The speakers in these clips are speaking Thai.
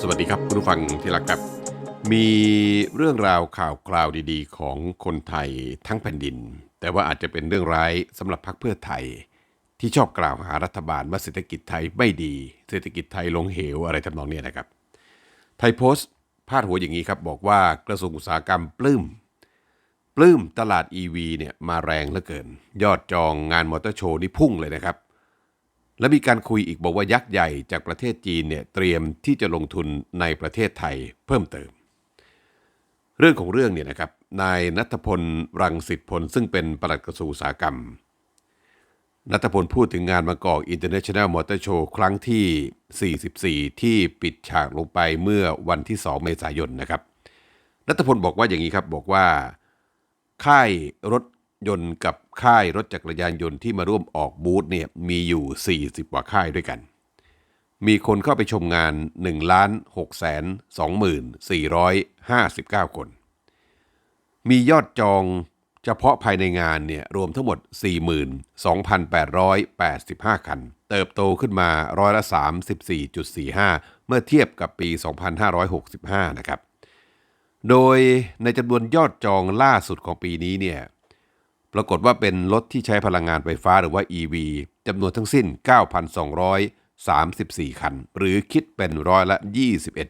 สวัสดีครับคุณผู้ฟังที่รักครับ มีเรื่องราวข่าวคราวดีๆ ของคนไทยทั้งแผ่นดิน แต่ว่าอาจจะเป็นเรื่องร้ายสำหรับพรรคเพื่อไทย ที่ชอบกล่าวหารัฐบาลว่าเศรษฐกิจไทยไม่ดี เศรษฐกิจไทยลงเหวอะไรทำนองนี้นะครับ ไทยโพสต์พาดหัวอย่างนี้ครับบอกว่ากระทรวงอุตสาหกรรมปลื้ม ปลื้มตลาด EV เนี่ยมาแรงเหลือเกิน ยอดจองงานมอเตอร์โชว์นี่พุ่งเลยนะครับ และมีการคุยอีกบอกว่ายักษ์ใหญ่จากประเทศจีนเนี่ยเตรียมที่จะลงทุนในประเทศไทยเพิ่มเติม เรื่องของเรื่องเนี่ยนะครับนายนัทพลรังสิตพลซึ่งเป็นปลัดกระทรวงอุตสาหกรรมนัทพลพูดถึงงานมากอก International Motor Show ครั้งที่ 44 ที่ปิดฉากลงไปเมื่อวันที่ 2 เมษายนนะครับ นัทพลบอกว่าอย่างนี้ครับ บอกว่า ค่ายรถยนต์กับค่ายรถจักรยานยนต์ที่มาร่วมออกบูธเนี่ยมีอยู่ 40 กว่าค่ายด้วยกัน มีคนเข้าไปชมงาน1ล้าน6แสน2459 คน มียอดจองเฉพาะภายในงานเนี่ยรวมทั้งหมด 42,885 คัน เติบโตขึ้นมาร้อยละ 34.45 เมื่อเทียบกับปี 2565 นะครับ โดยในจำนวนยอดจองล่าสุดของปีนี้เนี่ยปรากฏว่าเป็นรถที่ใช้พลังงานไฟฟ้าหรือว่า EV จำนวนทั้งสิ้น 9,234 คัน หรือคิดเป็นร้อยละ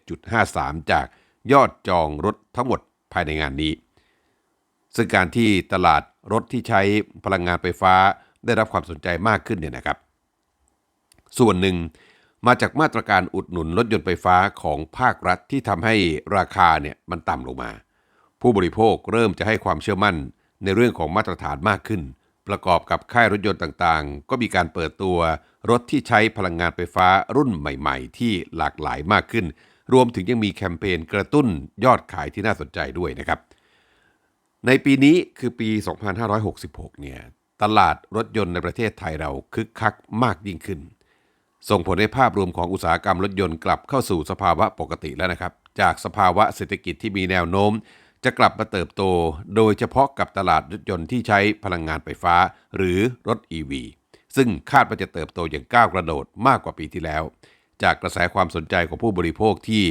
21.53 จากยอดจองรถทั้งหมดภายในงานนี้ ซึ่งการที่ตลาดรถที่ใช้พลังงานไฟฟ้าได้รับความสนใจมากขึ้นเนี่ยนะครับ ส่วนหนึ่ง มาจากมาตรการอุดหนุนรถยนต์ไฟฟ้าของภาครัฐที่ทำให้ราคาเนี่ยมันต่ำลงมา ผู้บริโภคเริ่มจะให้ความเชื่อมั่นในเรื่องของมาตรฐานมากขึ้น ประกอบกับค่ายรถยนต์ต่างๆ ก็มีการเปิดตัวรถที่ใช้พลังงานไฟฟ้ารุ่นใหม่ ๆ ที่หลากหลายมากขึ้น รวมถึงยังมีแคมเปญกระตุ้นยอดขายที่น่าสนใจด้วยนะครับ ในปีนี้คือปี 2566 เนี่ยตลาดรถยนต์ในประเทศไทยเราคึกคักมากยิ่งขึ้น ส่งผลให้ภาพรวมของอุตสาหกรรมรถยนต์กลับเข้าสู่สภาวะปกติแล้วนะครับ จากสภาวะเศรษฐกิจที่มีแนวโน้ม จะกลับมาเติบโต โดยเฉพาะกับตลาดรถยนต์ที่ใช้พลังงานไฟฟ้า หรือรถ EV ซึ่งคาดว่าจะเติบโตอย่างก้าวกระโดดมากกว่าปีที่แล้ว จากกระแสความสนใจของผู้บริโภคที่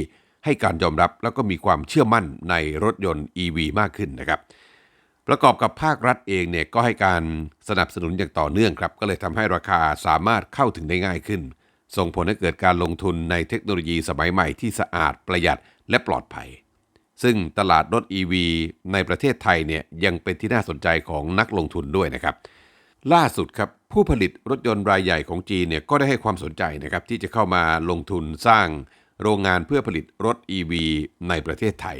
ให้การยอมรับแล้วก็มีความเชื่อมั่นในรถยนต์ EV มากขึ้นนะครับ ประกอบกับภาครัฐเองเนี่ยก็ให้การสนับสนุนอย่างต่อเนื่องครับ ก็เลยทำให้ราคาสามารถเข้าถึงได้ง่ายขึ้น ส่งผลให้เกิดการลงทุนในเทคโนโลยีสมัยใหม่ที่สะอาดประหยัดและปลอดภัย ซึ่งตลาดรถ EV ในประเทศไทยเนี่ยยังเป็นที่น่าสนใจของนักลงทุนด้วยนะครับ ล่าสุดครับผู้ผลิตรถยนต์รายใหญ่ของจีนเนี่ยก็ได้ให้ความสนใจนะครับที่จะเข้ามาลงทุนสร้างโรงงานเพื่อผลิตรถ EV ในประเทศไทย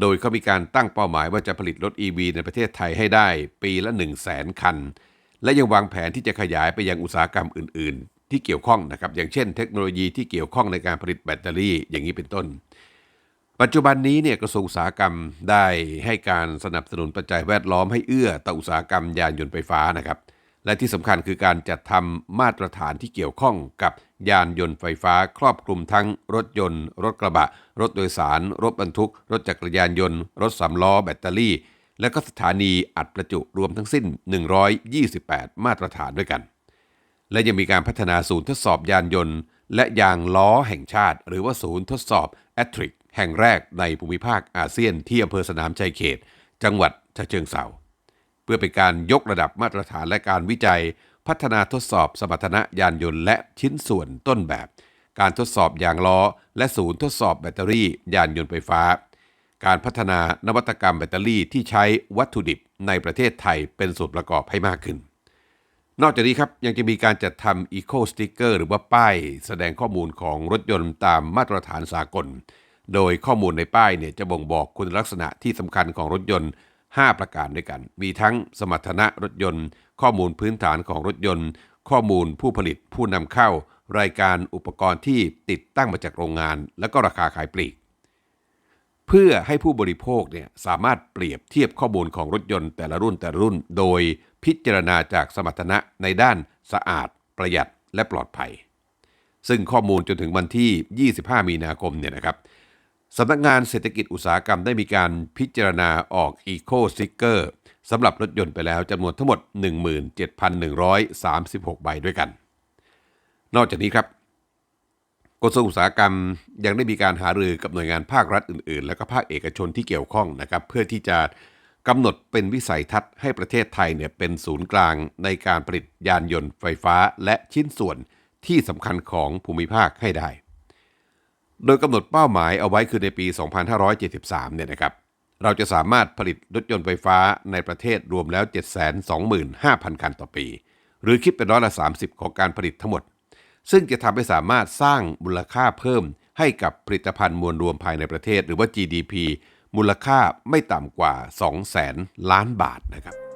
โดยเขามีการตั้งเป้าหมายว่าจะผลิตรถ EV ในประเทศไทยให้ได้ปีละ 1 0 0 0 0แสนคัน และยังวางแผนที่จะขยายไปยังอุตสาหกรรมอื่น ที่เกี่ยวข้องนะครับ อย่างเช่นเทคโนโลยีที่เกี่ยวข้องในการผลิตแบตเตอรี่อย่างนี้เป็นต้น ปัจจุบันนี้เนี่ยกระทรวงอุตสาหกรรมได้ให้การสนับสนุนปัจจัยแวดล้อมให้เอื้อต่ออุตสาหกรรมยานยนต์ไฟฟ้านะครับ และที่สำคัญคือการจัดทำมาตรฐานที่เกี่ยวข้องกับยานยนต์ไฟฟ้า ครอบคลุมทั้งรถยนต์ รถกระบะ รถโดยสาร รถบรรทุก รถจักรยานยนต์ รถสำล้อ แบตเตอรี่ และก็สถานีอัดประจุรวมทั้งสิ้น 128 มาตรฐานด้วยกัน และยังมีการพัฒนาศูนย์ทดสอบยานยนต์ และยางล้อแห่งชาติ หรือว่าศูนย์ทดสอบแอตริกแห่งแรกในภูมิภาคอาเซียนที่อำเภอสนามชัยเขต จังหวัดฉะเชิงเทราเพื่อเป็นการยกระดับมาตรฐานและการวิจัย พัฒนาทดสอบสมรรถนะยานยนต์และชิ้นส่วนต้นแบบ การทดสอบยางล้อ และศูนย์ทดสอบแบตเตอรี่ยานยนต์ไฟฟ้า การพัฒนานวัตกรรมแบตเตอรี่ที่ใช้วัตถุดิบในประเทศไทยเป็นส่วนประกอบให้มากขึ้น นอกจากนี้ครับยังจะมีการจัดทำอีโคสติกเกอร์หรือว่าป้ายแสดงข้อมูลของรถยนต์ตามมาตรฐานสากล โดยข้อมูลในป้ายเนี่ยจะบ่งบอกคุณลักษณะที่สำคัญของรถยนต์ 5 ประการด้วยกัน มีทั้งสมรรถนะรถยนต์ ข้อมูลพื้นฐานของรถยนต์ ข้อมูลผู้ผลิตผู้นำเข้า รายการอุปกรณ์ที่ติดตั้งมาจากโรงงาน และก็ราคาขายปลีก เพื่อให้ผู้บริโภคเนี่ยสามารถเปรียบเทียบข้อมูลของรถยนต์แต่ละรุ่นแต่ละรุ่น โดยพิจารณาจากสมรรถนะในด้านสะอาด ประหยัดและปลอดภัย ซึ่งข้อมูลจนถึงวันที่ 25 มีนาคมเนี่ยนะครับสำนักงานเศรษฐกิจอุตสาหกรรมได้มีการพิจารณาออก Eco Sticker สำหรับรถยนต์ไปแล้วจำนวนทั้งหมด 17,136 ใบด้วยกัน นอกจากนี้ครับ กระทรวงอุตสาหกรรมยังได้มีการหารือกับหน่วยงานภาครัฐอื่น ๆ และก็ภาคเอกชนที่เกี่ยวข้องนะครับ เพื่อที่จะกำหนดเป็นวิสัยทัศน์ให้ประเทศไทยเนี่ยเป็นศูนย์กลางในการผลิตยานยนต์ไฟฟ้าและชิ้นส่วนที่สำคัญของภูมิภาคให้ได้ โดยกำหนดเป้าหมายเอาไว้คือในปี 2573 เนี่ยนะครับ เราจะสามารถผลิตรถยนต์ไฟฟ้าในประเทศรวมแล้ว 725,000 คันต่อปี หรือคิดเป็นร้อยละ 30 ของการผลิตทั้งหมด ซึ่งจะทำให้สามารถสร้างมูลค่าเพิ่ม ให้กับผลิตภัณฑ์มวลรวมภายในประเทศ หรือว่า GDP มูลค่าไม่ต่ำกว่า 2 0 0แสนล้านบาทนะครับ